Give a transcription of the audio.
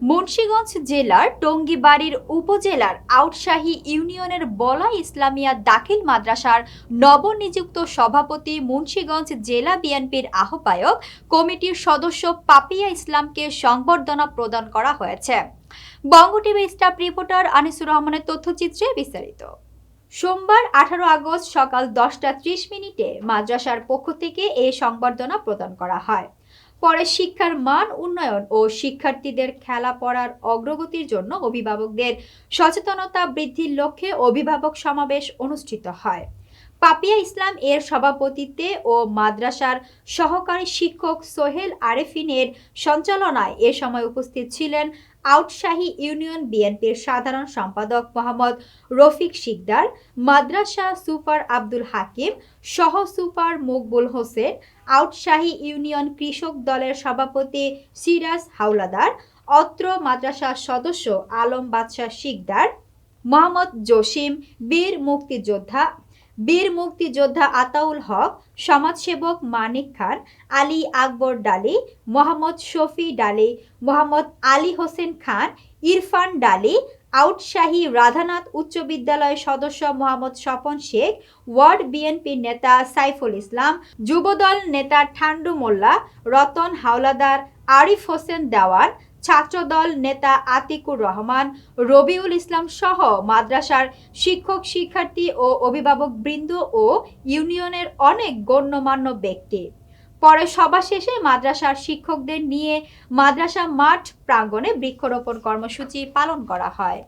মুন্সিগঞ্জ জেলার টঙ্গিবাড়ির উপজেলার আউটশাহী ইউনিয়নের বলা ইসলামিয়া দাখিল মাদ্রাসার নবনিযুক্ত সভাপতি মুন্সীগঞ্জ জেলা বিএনপির আহ্বায়ক কমিটির সদস্য পাপিয়া ইসলামকে সংবর্ধনা প্রদান করা হয়েছে। Banga TV staff reporter Anisur রহমানের তথ্যচিত্রে বিস্তারিত। সোমবার আঠারো আগস্ট সকাল দশটা ত্রিশ মিনিটে মাদ্রাসার পক্ষ থেকে এই সংবর্ধনা প্রদান করা হয়। পরে শিক্ষার মান উন্নয়ন ও শিক্ষার্থীদের খেলা পড়ার অগ্রগতির জন্য অভিভাবকদের সচেতনতা বৃদ্ধির লক্ষ্যে অভিভাবক সমাবেশ অনুষ্ঠিত হয়। পাপিয়া ইসলাম এর সভাপতিত্বে ও মাদ্রাসার সহকারী শিক্ষক সোহেল আরেফিনের সঞ্চালনায় এ সময় উপস্থিত ছিলেন আউটশাহী ইউনিয়ন বিএনপির সাধারণ সম্পাদক মোহাম্মদ রফিক শিকদার, মাদ্রাসা সুপার আব্দুল হাকিম, সহ সুপার মকবুল হোসেন, আউটশাহী ইউনিয়ন কৃষক দলের সভাপতি সিরাজ হাওলাদার, অত্র মাদ্রাসার সদস্য আলম বাদশাহ শিকদার, মোহাম্মদ জসিম বীর মুক্তিযোদ্ধা বীর মুক্তিযোদ্ধা আতাউল হক, সমাজসেবক মানিক খান, আলী আকবর ডালি, মোহাম্মদ শফি ডালি, মোহাম্মদ আলী হোসেন খান, ইরফান ডালি, আউটশাহী রাধানাথ উচ্চ বিদ্যালয়ের সদস্য মোহাম্মদ স্বপন শেখ, ওয়ার্ড বিএনপি নেতা সাইফুল ইসলাম, যুবদল নেতা ঠান্ডু মোল্লা, রতন হাওলাদার আরিফ হোসেন দেওয়ান ছাত্রদল নেতা আতিকুর রহমান, রবিউল ইসলাম সহ মাদ্রাসার শিক্ষক, শিক্ষার্থী ও অভিভাবক বৃন্দ ও ইউনিয়নের অনেক গণ্যমান্য ব্যক্তি। পরে সভা শেষে মাদ্রাসার শিক্ষকদের নিয়ে মাদ্রাসা মাঠ প্রাঙ্গণে বৃক্ষরোপণ কর্মসূচি পালন করা হয়।